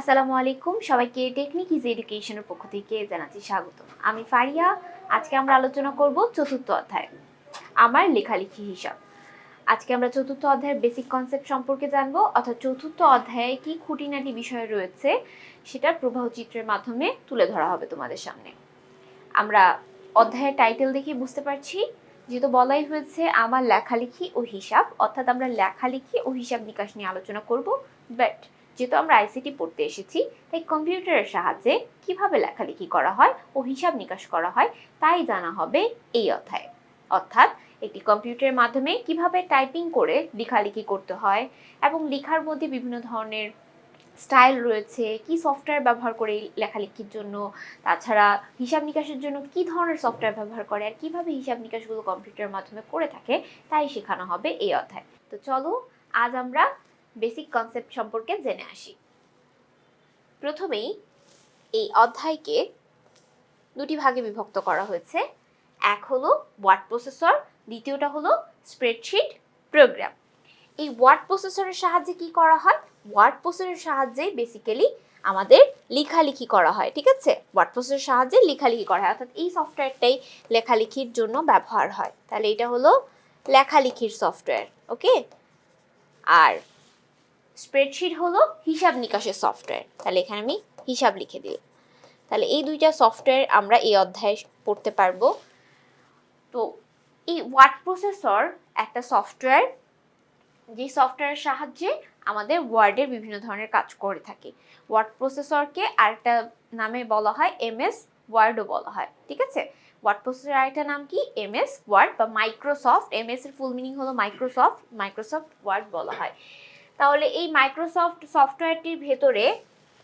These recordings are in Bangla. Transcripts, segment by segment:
আসসালামু আলাইকুম। সবাইকে টেকনিক ইজ এডুকেশনের পক্ষ থেকে জানাচ্ছি স্বাগত। আমি ফারিয়া। আজকে আমরা আলোচনা করব চতুর্থ অধ্যায়। আমার লেখালেখি হিসাব। আজকে আমরা চতুর্থ অধ্যায়ের বেসিক কনসেপ্ট সম্পর্কে জানব, অর্থাৎ চতুর্থ অধ্যায়ে কি খুঁটিনাটি বিষয় রয়েছে সেটার প্রবাহ চিত্রের মাধ্যমে তুলে ধরা হবে তোমাদের সামনে। আমরা অধ্যায়ের টাইটেল দেখে বুঝতে পারছি। যেহেতু বলাই হয়েছে আমার লেখালেখি ও হিসাব, অর্থাৎ আমরা লেখালেখি ও হিসাব নিকাশ নিয়ে আলোচনা করব বাট যেহেতু আমরা আইসিটি পড়তে এসেছি, তাই কম্পিউটারের সাহায্যে কীভাবে লেখালেখি করা হয় ও হিসাব নিকাশ করা হয়, তাই জানা হবে এই অধ্যায়। অর্থাৎ একটি কম্পিউটারের মাধ্যমে কীভাবে টাইপিং করে লেখালেখি করতে হয় এবং লেখার মধ্যে বিভিন্ন ধরনের স্টাইল রয়েছে, কি সফটওয়্যার ব্যবহার করে লেখালেখির জন্য, তাছাড়া হিসাব নিকাশের জন্য কি ধরনের সফটওয়্যার ব্যবহার করে আর কীভাবে হিসাব নিকাশগুলো কম্পিউটারের মাধ্যমে করে থাকে, তাই শেখানো হবে এই অধ্যায়। তো চলো, আজ আমরা বেসিক কনসেপ্ট সম্পর্কে জেনে আসি। প্রথমেই এই অধ্যায়কে দুটি ভাগে বিভক্ত করা হয়েছে। এক হলো ওয়ার্ড প্রসেসর, দ্বিতীয়টা হলো স্প্রেডশিট প্রোগ্রাম। এই ওয়ার্ড প্রসেসরের সাহায্যে কি করা হয়? ওয়ার্ড প্রসেসরের সাহায্যে বেসিক্যালি আমাদের লেখালেখি করা হয়, ঠিক আছে? ওয়ার্ড প্রসেসরের সাহায্যে লেখালেখি করা হয়, অর্থাৎ এই সফটওয়্যারটাই লেখালেখির জন্য ব্যবহার হয়। তাহলে এটা হলো লেখালেখির সফটওয়্যার ওকে আর স্প্রেডশিট হলো হিসাব নিকাশের সফটওয়্যার তাহলে এখানে আমি হিসাব লিখে দিই তাহলে এই দুইটা সফটওয়্যার আমরা এই অধ্যায়ে পড়তে পারব। তো এই ওয়ার্ড প্রসেসর একটা সফটওয়্যার যে সফটওয়্যারের সাহায্যে আমাদের ওয়ার্ডের বিভিন্ন ধরনের কাজ করে থাকে। ওয়ার্ড প্রসেসরকে আরেকটা নামে বলা হয় এমএস ওয়ার্ডও বলা হয়, ঠিক আছে? ওয়ার্ড প্রসেসর আরেকটা নাম কি? এমএস ওয়ার্ড বা মাইক্রোসফট। এমএস এর ফুল মিনিং হলো মাইক্রোসফট মাইক্রোসফট ওয়ার্ড বলা হয়। তাহলে এই মাইক্রোসফট সফটওয়্যারটির ভেতরে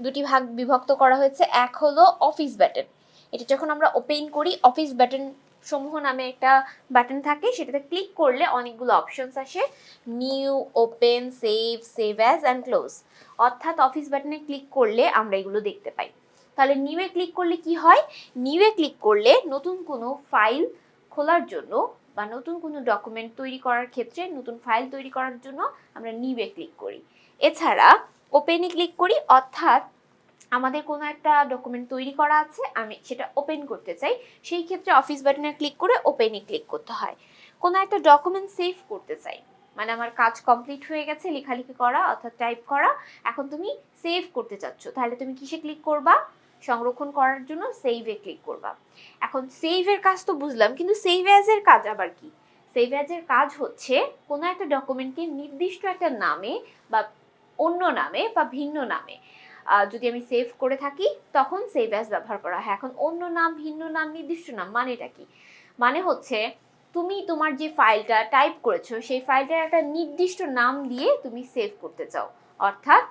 দুটি ভাগ বিভক্ত করা হয়েছে। এক হলো অফিস ব্যাটন এটা যখন আমরা ওপেন করি অফিস ব্যাটন সমূহ নামে একটা বাটন থাকে, সেটাতে ক্লিক করলে অনেকগুলো অপশনস আসে। New open save save as and close অর্থাৎ অফিস বাটনে ক্লিক করলে আমরা এগুলো দেখতে পাই। তাহলে নিউয়ে ক্লিক করলে কি হয়? নিউয়ে ক্লিক করলে নতুন কোনো ফাইল খোলার জন্য বা নতুন কোনো ডকুমেন্ট তৈরি করার ক্ষেত্রে নতুন ফাইল তৈরি করার জন্য আমরা নিউয়ে ক্লিক করি। এছাড়া ওপেনে ক্লিক করি, অর্থাৎ আমাদের কোনো একটা ডকুমেন্ট তৈরি করা আছে, আমি সেটা ওপেন করতে চাই, সেই ক্ষেত্রে অফিস বাটনে ক্লিক করে ওপেনে ক্লিক করতে হয়। কোনো একটা ডকুমেন্ট সেভ করতে চাই মানে আমার কাজ কমপ্লিট হয়ে গেছে, লেখালেখি করা, অর্থাৎ টাইপ করা, এখন তুমি সেভ করতে চাচ্ছ, তাহলে তুমি কিসে ক্লিক করবা? সংরক্ষণ করার জন্য সেভে ক্লিক করবা। এখন সেভের কাজ তো বুঝলাম, কিন্তু সেভ অ্যাজের কাজ আবার কি? সেভ অ্যাজের কাজ হচ্ছে কোনো একটা ডকুমেন্টকে নির্দিষ্ট একটা নামে বা অন্য নামে বা ভিন্ন নামে। যদি আমি সেভ করে থাকি, তখন সেভ অ্যাজ ব্যবহার করা হয়। এখন অন্য নাম, ভিন্ন নাম, নির্দিষ্ট নাম মানেটা কি? মানে হচ্ছে তুমি তোমার যে ফাইলটা টাইপ করেছ, সেই ফাইলটার একটা নির্দিষ্ট নাম দিয়ে তুমি সেভ করতে চাও। অর্থাৎ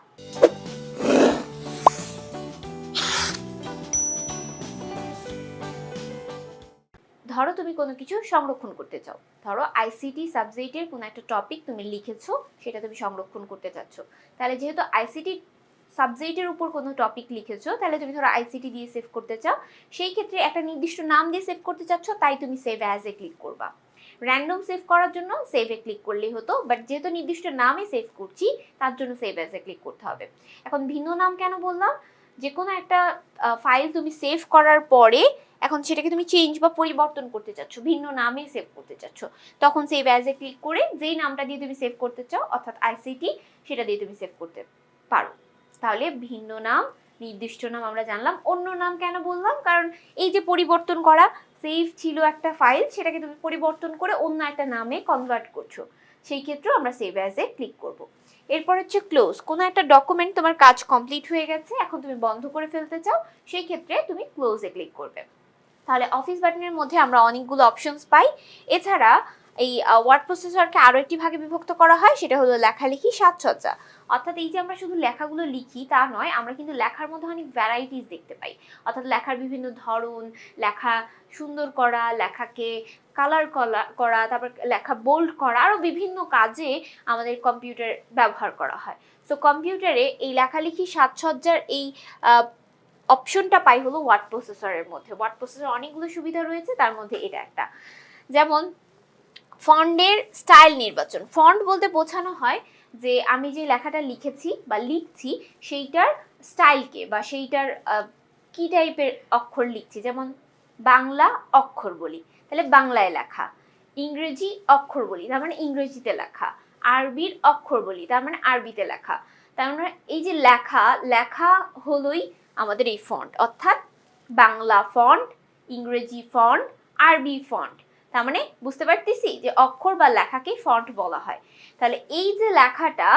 ধরো তুমি কোনো কিছু সংরক্ষণ করতে চাও। ধরো আইসিটি সাবজেক্টের কোনো একটা টপিক তুমি লিখেছো, সেটা তুমি সংরক্ষণ করতে চাচ্ছ। তাহলে যেহেতু আইসিটি সাবজেক্টের উপর কোনো টপিক লিখেছো, তাহলে তুমি ধরো আইসিটি দিয়ে সেভ করতে চাও। সেই ক্ষেত্রে একটা নির্দিষ্ট নাম দিয়ে সেভ করতে চাচ্ছ, তাই তুমি সেভ অ্যাজ এ ক্লিক করবা। র্যান্ডম সেভ করার জন্য সেভে ক্লিক করলেই হতো বাট যেহেতু নির্দিষ্ট নামে সেভ করছি, তার জন্য সেভ অ্যাজ এ ক্লিক করতে হবে। এখন ভিন্ন নাম কেন বললাম? যে কোনো একটা ফাইল তুমি সেভ করার পরে এখন সেটাকে তুমি চেঞ্জ বা পরিবর্তন করতে চাচ্ছ, ভিন্ন নামে সেভ করতে চাচ্ছ, তখন সেভ অ্যাজ এ ক্লিক করে যেই নামটা দিয়ে তুমি সেভ করতে চাও, অর্থাৎ আইসিটি সেটা দিয়ে তুমি সেভ করতে পারো। তাহলে ভিন্ন নাম, নির্দিষ্ট নাম আমরা জানলাম, অন্য নাম কেন বললাম? কারণ এই যে পরিবর্তন করা সেভ ছিল একটা ফাইল সেটাকে তুমি পরিবর্তন করে অন্য একটা নামে কনভার্ট করছ। সেই ক্ষেত্রেও আমরা সেভ অ্যাজ এ ক্লিক করব। এরপর হচ্ছে ক্লোজ কোনো একটা ডকুমেন্ট তোমার কাজ কমপ্লিট হয়ে গেছে, এখন তুমি বন্ধ করে ফেলতে চাও, সেই ক্ষেত্রে তুমি ক্লোজে ক্লিক করবে। তাহলে অফিস বাটনের মধ্যে আমরা অনেকগুলো অপশনস পাই। এছাড়া এই ওয়ার্ড প্রসেসরকে আরও একটি ভাগে বিভক্ত করা হয়, সেটা হলো লেখালেখি সাজসজ্জা অর্থাৎ এই যে আমরা শুধু লেখাগুলো লিখি তা নয়, আমরা কিন্তু লেখার মধ্যে অনেক ভ্যারাইটিস দেখতে পাই। অর্থাৎ লেখার বিভিন্ন ধরন, লেখা সুন্দর করা, লেখাকে কালার করা, তারপর লেখা বোল্ড করা আরও বিভিন্ন কাজে আমাদের কম্পিউটার ব্যবহার করা হয়। সো কম্পিউটারে এই লেখালেখি সাজসজ্জার এই অপশনটা পাই হলো ওয়ার্ড প্রসেসরের মধ্যে। ওয়ার্ড প্রসেসর অনেকগুলো সুবিধা রয়েছে, তার মধ্যে এটা একটা। যেমন ফন্ডের স্টাইল নির্বাচন। ফন্ট বলতে বোঝানো হয় যে আমি যে লেখাটা লিখেছি বা লিখছি, সেইটার স্টাইলকে বা সেইটার কি টাইপের অক্ষর লিখছি, যেমন বাংলা অক্ষর বলি, তাহলে বাংলায় লেখা। ইংরেজি অক্ষর বলি, তার মানে ইংরেজিতে লেখা। আরবির অক্ষর বলি, তার মানে আরবিতে লেখা। তার মানে এই যে লেখা লেখা হলোই আমাদের এই ফন্ট, অর্থাৎ বাংলা ফন্ট, ইংরেজি ফন্ট, আরবি ফন্ট। তার মানে বুঝতে পারতেছি যে অক্ষর বা লেখাকে ফন্ট বলা হয়। তাহলে এই যে লেখাটা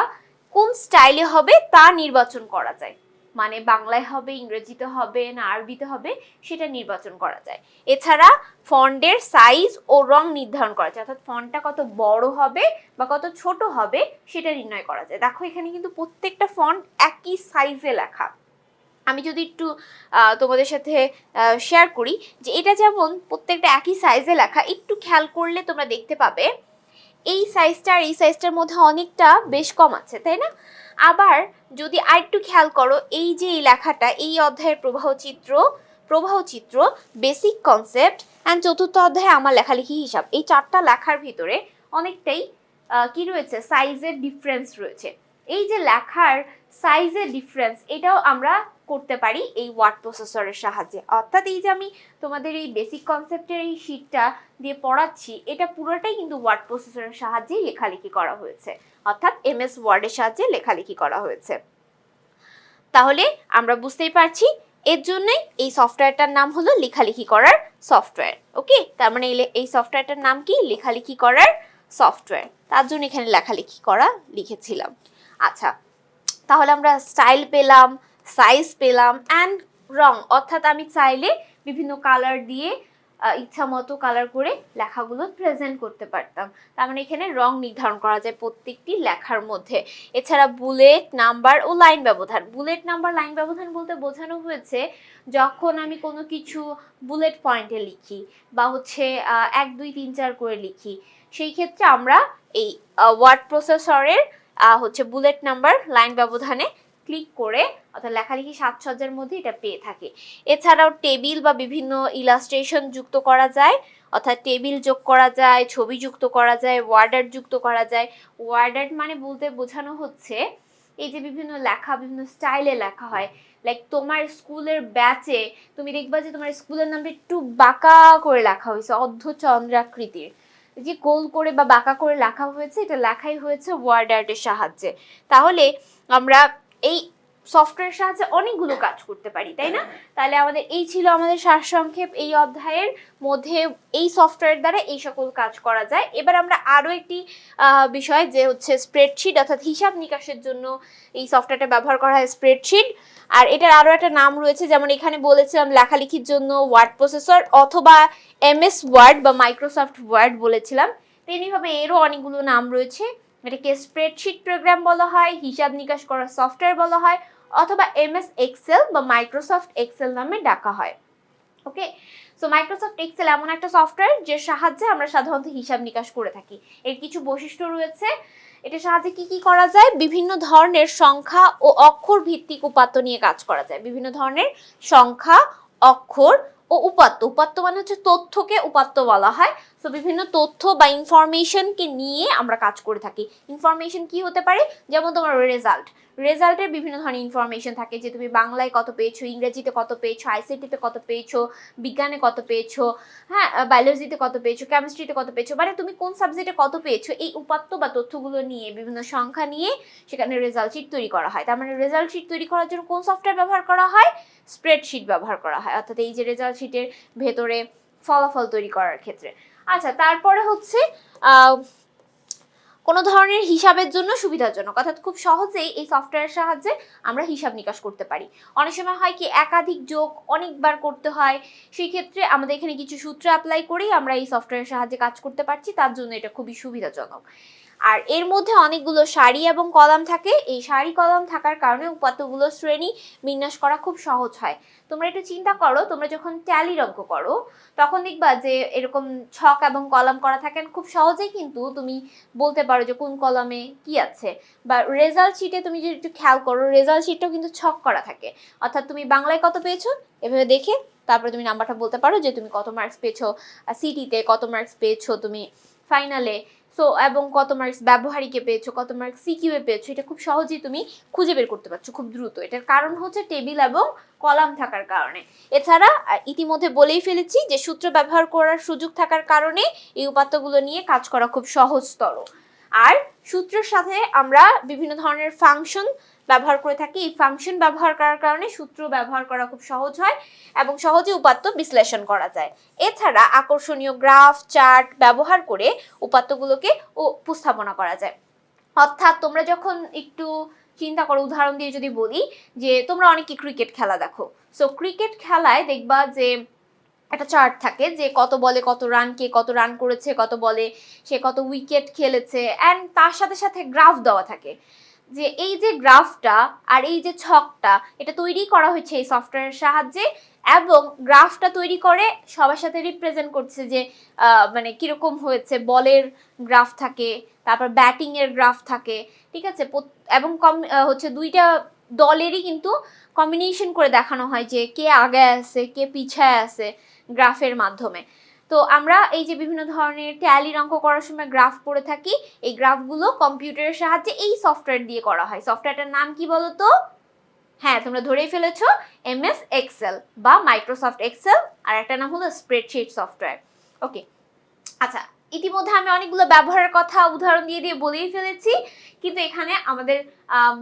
কোন স্টাইলে হবে তা নির্বাচন করা যায়। মানে বাংলায় হবে, ইংরেজিতে হবে, না আরবিতে হবে, সেটা নির্বাচন করা যায়। এছাড়া ফন্টের সাইজ ও রং নির্ধারণ করা যায়। অর্থাৎ ফন্টটা কত বড় হবে বা কত ছোট হবে, সেটা নির্ণয় করা যায়। দেখো এখানে কিন্তু প্রত্যেকটা ফন্ট একই সাইজে লেখা। আমি যদি একটু তোমাদের সাথে শেয়ার করি যে এটা যেমন প্রত্যেকটা একই সাইজে লেখা, একটু খেয়াল করলে তোমরা দেখতে পাবে, এই সাইজটা আর এই সাইজটার মধ্যে অনেকটা বেশ কম আছে, তাই না? আবার যদি আরেকটু খেয়াল করো, এই যে এই লেখাটা, এই অধ্যায়ের প্রবাহ চিত্র প্রবাহ চিত্র বেসিক কনসেপ্ট অ্যান্ড চতুর্থ অধ্যায়ে আমার লেখালেখি হিসাব, এই চারটা লেখার ভিতরে অনেকটাই কি রয়েছে? সাইজের ডিফারেন্স রয়েছে। এই যে লেখার সাইজের ডিফারেন্স এটাও আমরা করতে পারি এই ওয়ার্ড প্রসেসরের সাহায্যে। অর্থাৎ এই যে আমি তোমাদের এই বেসিক কনসেপ্টের এই শিটটা দিয়ে পড়াচ্ছি, এটা পুরোটাই কিন্তু ওয়ার্ড প্রসেসরের সাহায্যেই লেখালেখি করা হয়েছে। অর্থাৎ এমএস ওয়ার্ডের সাহায্যে লেখালেখি করা হয়েছে। তাহলে আমরা বুঝতেই পারছি, এর জন্যই এই সফটওয়্যারটার নাম হলো লেখালেখি করার সফটওয়্যার ওকে তার মানে এই সফটওয়্যারটার নাম কি? লেখালেখি করার সফটওয়্যার তার জন্য এখানে লেখালেখি করা লিখেছিলাম। আচ্ছা তাহলে আমরা স্টাইল পেলাম সাইজ পেলাম অ্যান্ড রং অর্থাৎ আমি চাইলে বিভিন্ন কালার দিয়ে ইচ্ছা মতো কালার করে লেখাগুলো প্রেজেন্ট করতে পারতাম। তার মানে এখানে রং নির্ধারণ করা যায় প্রত্যেকটি লেখার মধ্যে। এছাড়া বুলেট নাম্বার ও লাইন ব্যবধান। বুলেট নাম্বার লাইন ব্যবধান বলতে বোঝানো হয়েছে যখন আমি কোনো কিছু বুলেট পয়েন্টে লিখি বা হচ্ছে এক, দুই, তিন, চার করে লিখি। সেই ক্ষেত্রে আমরা এই ওয়ার্ড প্রসেসরের হচ্ছে বুলেট নাম্বার লাইন ব্যবধানে ক্লিক করে অর্থাৎ লেখালেখি সাজসজ্জার মধ্যে এটা পেয়ে থাকে। এছাড়াও টেবিল বা বিভিন্ন ইলাস্ট্রেশন যুক্ত করা যায়, অর্থাৎ টেবিল যোগ করা যায়, ছবি যুক্ত করা যায় ওয়ার্ডার যুক্ত করা যায়। ওয়ার্ডার মানে বলতে বোঝানো হচ্ছে এই যে বিভিন্ন লেখা, বিভিন্ন স্টাইলে লেখা হয়। লাইক তোমার স্কুলের ব্যাচে তুমি দেখবা যে তোমার স্কুলের নামটা একটু বাঁকা করে লেখা হয়েছে, অর্ধচন্দ্রাকৃতির। যে গোল করে বা বাঁকা করে লেখা হয়েছে, এটা লেখাই হয়েছে ওয়ার্ড আর্টের সাহায্যে। তাহলে আমরা এই সফটওয়্যার সাহায্যে অনেকগুলো কাজ করতে পারি, তাই না? তাহলে আমাদের এই ছিল আমাদের সারসংক্ষেপ এই অধ্যায়ের মধ্যে এই সফটওয়্যার দ্বারা এই সকল কাজ করা যায়। এবার আমরা আরও একটি বিষয় যে হচ্ছে স্প্রেডশিট অর্থাৎ হিসাব নিকাশের জন্য এই সফটওয়্যারটা ব্যবহার করা হয় স্প্রেডশিট আর এটার আরও একটা নাম রয়েছে, যেমন এখানে বলেছিলাম লেখালেখির জন্য ওয়ার্ড প্রসেসর অথবা এমএস ওয়ার্ড বা মাইক্রোসফট ওয়ার্ড বলেছিলাম। তেমনিভাবে এরও অনেকগুলো নাম রয়েছে। এটাকে স্প্রেডশিট প্রোগ্রাম বলা হয়, হিসাব নিকাশ করার সফটওয়্যার বলা হয় অথবা এমএস এক্সেল বা মাইক্রোসফট এক্সেল নামে ডাকা হয়। ওকে? সো মাইক্রোসফট এক্সেল এমন একটা সফটওয়্যার যে সাহায্যে আমরা সাধারণত হিসাব নিকাশ করে থাকি। এর কিছু বৈশিষ্ট্য রয়েছে। এটা সাহায্যে কি কি করা যায়? বিভিন্ন ধরনের সংখ্যা ও অক্ষর ভিত্তিক উপাত্ত নিয়ে কাজ করা যায়। বিভিন্ন ধরনের সংখ্যা, অক্ষর ও উপাত্ত। উপাত্ত মানে হচ্ছে তথ্যকে উপাত্ত বলা হয়। তো বিভিন্ন তথ্য বা ইনফরমেশনকে নিয়ে আমরা কাজ করে থাকি। ইনফরমেশন কি হতে পারে? যেমন তোমার রেজাল্ট রেজাল্টের বিভিন্ন ধরনের ইনফরমেশন থাকে যে তুমি বাংলায় কত পেয়েছ, ইংরেজিতে কত পেয়েছ আইসিটিতে কত পেয়েছ, বিজ্ঞানে কত পেয়েছ হ্যাঁ বায়োলজিতে কত পেয়েছ কেমিস্ট্রিতে কত পেয়েছ মানে তুমি কোন সাবজেক্টে কত পেয়েছ, এই উপাত্ত বা তথ্যগুলো নিয়ে, বিভিন্ন সংখ্যা নিয়ে সেখানে রেজাল্ট শিট তৈরি করা হয়। তার মানে রেজাল্ট শিট তৈরি করার জন্য কোন সফটওয়্যার ব্যবহার করা হয়? স্প্রেডশিট ব্যবহার করা হয়। অর্থাৎ এই যে রেজাল্ট শিটের ভেতরে ফলাফল তৈরি করার ক্ষেত্রে। আচ্ছা তারপরে হচ্ছে কোনো ধরনের হিসাবের জন্য সুবিধাজনক অর্থাৎ খুব সহজেই এই সফটওয়্যারের সাহায্যে আমরা হিসাব নিকাশ করতে পারি। অনেক সময় হয় কি, একাধিক যোগ অনেকবার করতে হয়। সেই ক্ষেত্রে আমাদের এখানে কিছু সূত্র অ্যাপ্লাই করেই আমরা এই সফটওয়্যারের সাহায্যে কাজ করতে পারছি। তার জন্য এটা খুবই সুবিধাজনক। আর এর মধ্যে অনেকগুলো সারি এবং কলাম থাকে। এই সারি কলাম থাকার কারণে উপাত্তগুলো শ্রেণি বিন্যাস করা খুব সহজ হয়। তোমরা একটু চিন্তা করো, তোমরা যখন ট্যালির অঙ্ক করো, তখন দেখবা যে এরকম ছক এবং কলাম করা থাকেন খুব সহজেই কিন্তু তুমি বলতে পারো যে কোন কলামে কি আছে। বা রেজাল্ট শিটে তুমি যদি একটু খেয়াল করো রেজাল্ট শিটটাও কিন্তু ছক করা থাকে। অর্থাৎ তুমি বাংলায় কত পেয়েছ? এভাবে দেখে তারপরে তুমি নাম্বারটা বলতে পারো যে তুমি কত মার্কস পেয়েছ। সিটিতে কত মার্কস পেয়েছ? তুমি ফাইনালে সো এবং কত মার্কস ব্যবহারিকে পেয়েছ, কত মার্কস সিকিউএ পেয়েছ, এটা খুব সহজেই তুমি খুঁজে বের করতে পারছ, খুব দ্রুত। এটার কারণ হচ্ছে টেবিল এবং কলাম থাকার কারণে। এছাড়া ইতিমধ্যে বলেই ফেলেছি যে সূত্র ব্যবহার করার সুযোগ থাকার কারণে এই উপাত্তগুলো নিয়ে কাজ করা খুব সহজতর। আর সূত্রের সাথে আমরা বিভিন্ন ধরনের ফাংশন ব্যবহার করে থাকি। এই ফাংশন ব্যবহার করার কারণে সূত্র ব্যবহার করা খুব সহজ হয় এবং সহজে উপাত্ত বিশ্লেষণ করা যায়। এছাড়া আকর্ষণীয় গ্রাফ চার্ট ব্যবহার করে উপাত্তগুলোকে উপস্থাপনা করা যায়। অর্থাৎ তোমরা যখন একটু চিন্তা করো, উদাহরণ দিয়ে যদি বলি যে তোমরা অনেকে ক্রিকেট খেলা দেখো। সো ক্রিকেট খেলায় দেখবা যে একটা চার্ট থাকে যে কত বলে কত রান কে কত রান করেছে, কত বলে সে কত উইকেট খেলেছে অ্যান্ড তার সাথে সাথে গ্রাফ দেওয়া থাকে। যে এই যে গ্রাফটা আর এই যে ছকটা, এটা তৈরি করা হয়েছে এই সফটওয়্যারের সাহায্যে এবং গ্রাফটা তৈরি করে সবার সাথে রিপ্রেজেন্ট করছে যে মানে কীরকম হয়েছে, বলের গ্রাফ থাকে, তারপর ব্যাটিং এর গ্রাফ থাকে, ঠিক আছে? এবং কম হচ্ছে দুইটা দলেরই কিন্তু কম্বিনেশন করে দেখানো হয় যে কে আগে আছে, কে পিছায় আছে গ্রাফের মাধ্যমে। তো আমরা এই যে বিভিন্ন ধরনের ট্যালির অঙ্ক করার সময় গ্রাফ পড়ে থাকি, এই গ্রাফগুলো কম্পিউটারের সাহায্যে এই সফটওয়্যার দিয়ে করা হয়। সফটওয়্যারটার নাম কি বলো তো হ্যাঁ তোমরা ধরেই ফেলেছো এম এস এক্সেল বা মাইক্রোসফট এক্সেল আর একটা নাম হলো স্প্রেডশিট সফটওয়্যার ওকে আচ্ছা ইতিমধ্যে আমি অনেকগুলো ব্যবহারের কথা উদাহরণ দিয়ে দিয়ে বলেই ফেলেছি, কিন্তু এখানে আমাদের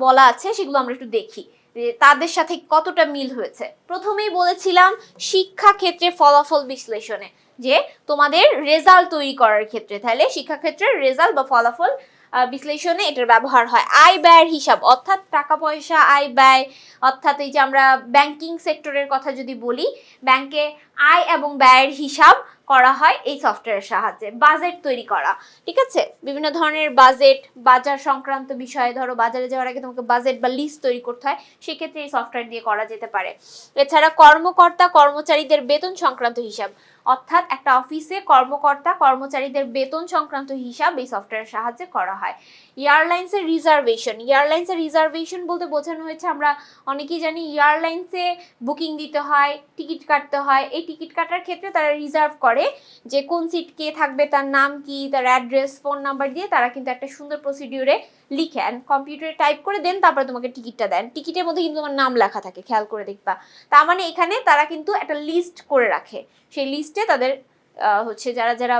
বলা আছে, সেগুলো আমরা একটু দেখি। তাদের সাথে কতটা মিল হয়েছে? প্রথমেই বলেছিলাম শিক্ষা ক্ষেত্রে ফলাফল বিশ্লেষণে। যে তোমাদের রেজাল্ট তৈরি করার ক্ষেত্রে। তাহলে শিক্ষাক্ষেত্রের রেজাল্ট বা ফলাফল বিশ্লেষণে এটার ব্যবহার হয়। আয়, ব্যয়ের হিসাব, অর্থাৎ টাকা, পয়সা, আয়, ব্যয়, অর্থাৎ এই যে আমরা ব্যাংকিং সেক্টরের কথা যদি বলি ব্যাংকে আয় এবং ব্যয়ের হিসাব করা হয় এই সফটওয়্যারের সাহায্যে বাজেট তৈরি করা, ঠিক আছে? বিভিন্ন ধরনের বাজেট বাজার সংক্রান্ত বিষয়ে ধরো বাজারে যাওয়ার আগে তোমাকে বাজেট বা লিস্ট তৈরি করতে হয়, সেক্ষেত্রে এই সফটওয়্যার দিয়ে করা যেতে পারে। এছাড়া কর্মকর্তা, কর্মচারীদের বেতন সংক্রান্ত হিসাব, অর্থাৎ একটা অফিসে কর্মকর্তা, কর্মচারীদের বেতন সংক্রান্ত হিসাব এই সফটওয়্যারের সাহায্যে করা হয়। এয়ারলাইন্সের রিজার্ভেশন এয়ারলাইন্সের রিজার্ভেশন বলতে বোঝানো হয়েছে, আমরা অনেকেই জানি এয়ারলাইন্সে বুকিং দিতে হয় টিকিট কাটতে হয়, এই টিকিট কাটার ক্ষেত্রে তারা রিজার্ভ করে যে কোন সিট কে থাকবে, তার নাম কি, তার অ্যাড্রেস ফোন নাম্বার দিয়ে তারা কিন্তু একটা সুন্দর প্রসিডিউরে লিখে অ্যান্ড কম্পিউটারে টাইপ করে দেন, তারপরে তোমাকে টিকিটটা দেন। টিকিটের মধ্যে কিন্তু তোমার নাম লেখা থাকে, খেয়াল করে দেখবা। তার মানে এখানে তারা কিন্তু একটা লিস্ট করে রাখে। সেই লিস্টে তাদের হচ্ছে যারা যারা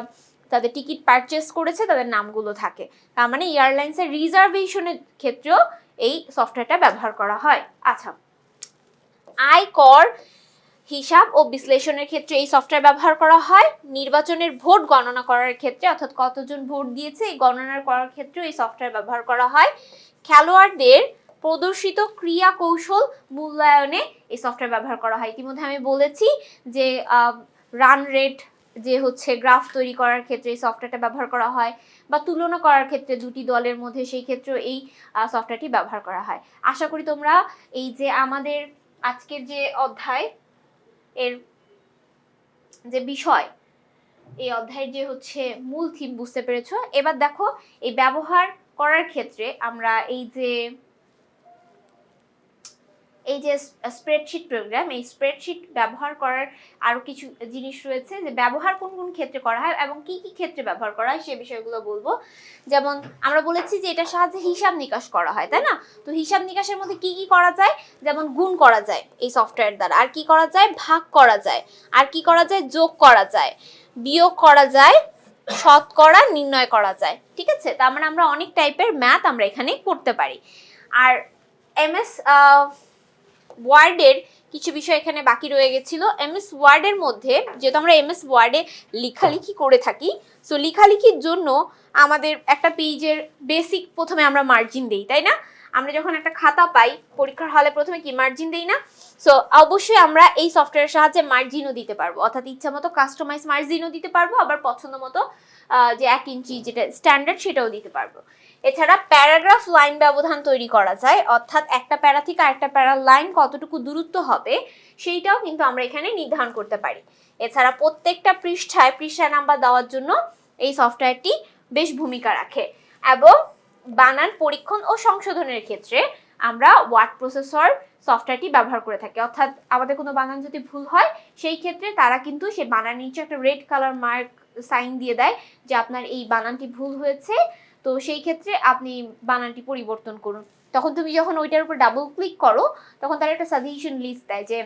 তাদের টিকিট পারচেস করেছে, তাদের নামগুলো থাকে। তার মানে এয়ারলাইন্সের রিজার্ভেশনের ক্ষেত্রেও এই সফটওয়্যারটা ব্যবহার করা হয়। আচ্ছা। আয় কর হিসাব ও বিশ্লেষণের ক্ষেত্রে এই সফটওয়্যার ব্যবহার করা হয়। নির্বাচনের ভোট গণনা করার ক্ষেত্রে, অর্থাৎ কতজন ভোট দিয়েছে, এই গণনা করার ক্ষেত্রে এই সফটওয়্যার ব্যবহার করা হয়। খেলোয়াড়দের প্রদর্শিত ক্রিয়া কৌশল মূল্যায়নে এই সফটওয়্যার ব্যবহার করা হয়। ইতিমধ্যে আমি বলেছি যে রান রেট যে হচ্ছে গ্রাফ তৈরি করার ক্ষেত্রে এই সফটওয়্যারটা ব্যবহার করা হয় বা তুলনা করার ক্ষেত্রে দুটি দলের মধ্যে সেই ক্ষেত্রে এই সফটওয়্যারটি ব্যবহার করা হয়। আশা করি তোমরা এই যে আমাদের আজকের যে অধ্যায় এর যে বিষয়, এই অধ্যায়ের যে হচ্ছে মূল থিম বুঝতে পেরেছ। এবার দেখো, এই ব্যবহার করার ক্ষেত্রে আমরা এই যে এই যে স্প্রেডশিট প্রোগ্রাম এই স্প্রেডশিট ব্যবহার করার আরও কিছু জিনিস রয়েছে যে ব্যবহার কোন কোন ক্ষেত্রে করা হয় এবং কি কি ক্ষেত্রে ব্যবহার করা হয় সে বিষয়গুলো বলব। যেমন আমরা বলেছি যে এটার সাহায্যে হিসাব নিকাশ করা হয়, তাই না? তো হিসাব নিকাশের মধ্যে কি কি করা যায়? যেমন গুণ করা যায় এই সফটওয়্যার দ্বারা। আর কি করা যায়? ভাগ করা যায়। আর কি করা যায়? যোগ করা যায়। বিয়োগ করা যায় শতকরা নির্ণয় করা যায়। ঠিক আছে? তার মানে আমরা অনেক টাইপের ম্যাথ আমরা এখানে করতে পারি। আর এম এমএস ওয়ার্ডের কিছু বিষয় এখানে বাকি রয়ে গেছিল। এমএস ওয়ার্ডের মধ্যে, যেহেতু আমরা এম এস ওয়ার্ডে লিখালিখি করে থাকি সো লিখালিখির জন্য আমাদের একটা পেজের বেসিক প্রথমে আমরা মার্জিন দিই, তাই না? আমরা যখন একটা খাতা পাই, পরীক্ষার হলে প্রথমে কি মার্জিন দিই না? সো অবশ্যই আমরা এই সফটওয়্যারের সাহায্যে মার্জিনও দিতে পারব। অর্থাৎ ইচ্ছা মতো কাস্টমাইজ মার্জিনও দিতে পারব, আবার পছন্দ মতো যে এক ইঞ্চি যেটা স্ট্যান্ডার্ড সেটাও দিতে পারব। এছাড়া প্যারাগ্রাফ লাইন ব্যবধান তৈরি করা যায়। অর্থাৎ একটা প্যারা থেকে আরেকটা প্যারা লাইন কতটুকু দূরত্ব হবে, সেইটাও কিন্তু আমরা এখানে নির্ধারণ করতে পারি। এছাড়া প্রত্যেকটা পৃষ্ঠায় পৃষ্ঠা নাম্বার দেওয়ার জন্য এই সফটওয়্যারটি বেশ ভূমিকা রাখে। এবং বানান, পরীক্ষণ ও সংশোধনের ক্ষেত্রে আমরা ওয়ার্ড প্রসেসর সফটওয়্যারটি ব্যবহার করে থাকি। অর্থাৎ আমাদের কোনো বানান যদি ভুল হয়, সেই ক্ষেত্রে তারা কিন্তু সেই বানান নিচে একটা রেড কালার মার্ক সাইন দিয়ে দেয় যে আপনার এই বানানটি ভুল হয়েছে। তো সেই ক্ষেত্রে আপনি বানানটি পরিবর্তন করুন। তখন তুমি যখন ওইটার উপর ডাবল ক্লিক করো, তখন তারা একটা সাজেশন লিস্ট দেয় যে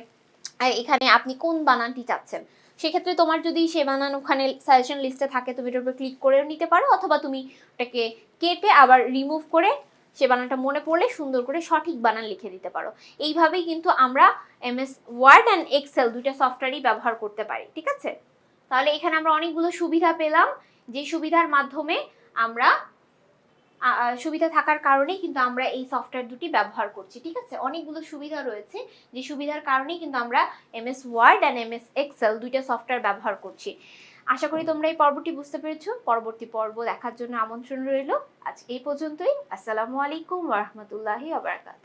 এখানে আপনি কোন বানানটি চাচ্ছেন? সেক্ষেত্রে তোমার যদি সে বানান ওখানে সাজেশন লিস্টে থাকে, তুমি এটার উপর ক্লিক করেও নিতে পারো, অথবা তুমি ওটাকে কেটে আবার রিমুভ করে সে বানানটা মনে পড়লে সুন্দর করে সঠিক বানান লিখে দিতে পারো। এইভাবেই কিন্তু আমরা এমএস ওয়ার্ড অ্যান্ড এক্সেল দুইটা সফটওয়্যারই ব্যবহার করতে পারি, ঠিক আছে? তাহলে এখানে আমরা অনেকগুলো সুবিধা পেলাম, যে সুবিধার মাধ্যমে আমরা সুবিধা থাকার কারণেই কিন্তু আমরা এই সফটওয়্যার দুটি ব্যবহার করছি, ঠিক আছে? অনেকগুলো সুবিধা রয়েছে, যে সুবিধার কারণেই কিন্তু আমরা MS Word and MS Excel দুইটা সফটওয়্যার ব্যবহার করছি। আশা করি তোমরা এই পর্বটি বুঝতে পেরেছ। পরবর্তী পর্ব দেখার জন্য আমন্ত্রণ রইল। আজ এই পর্যন্তই। আসসালামু আলাইকুম ওরহমতুল্লাহি আবরাকাত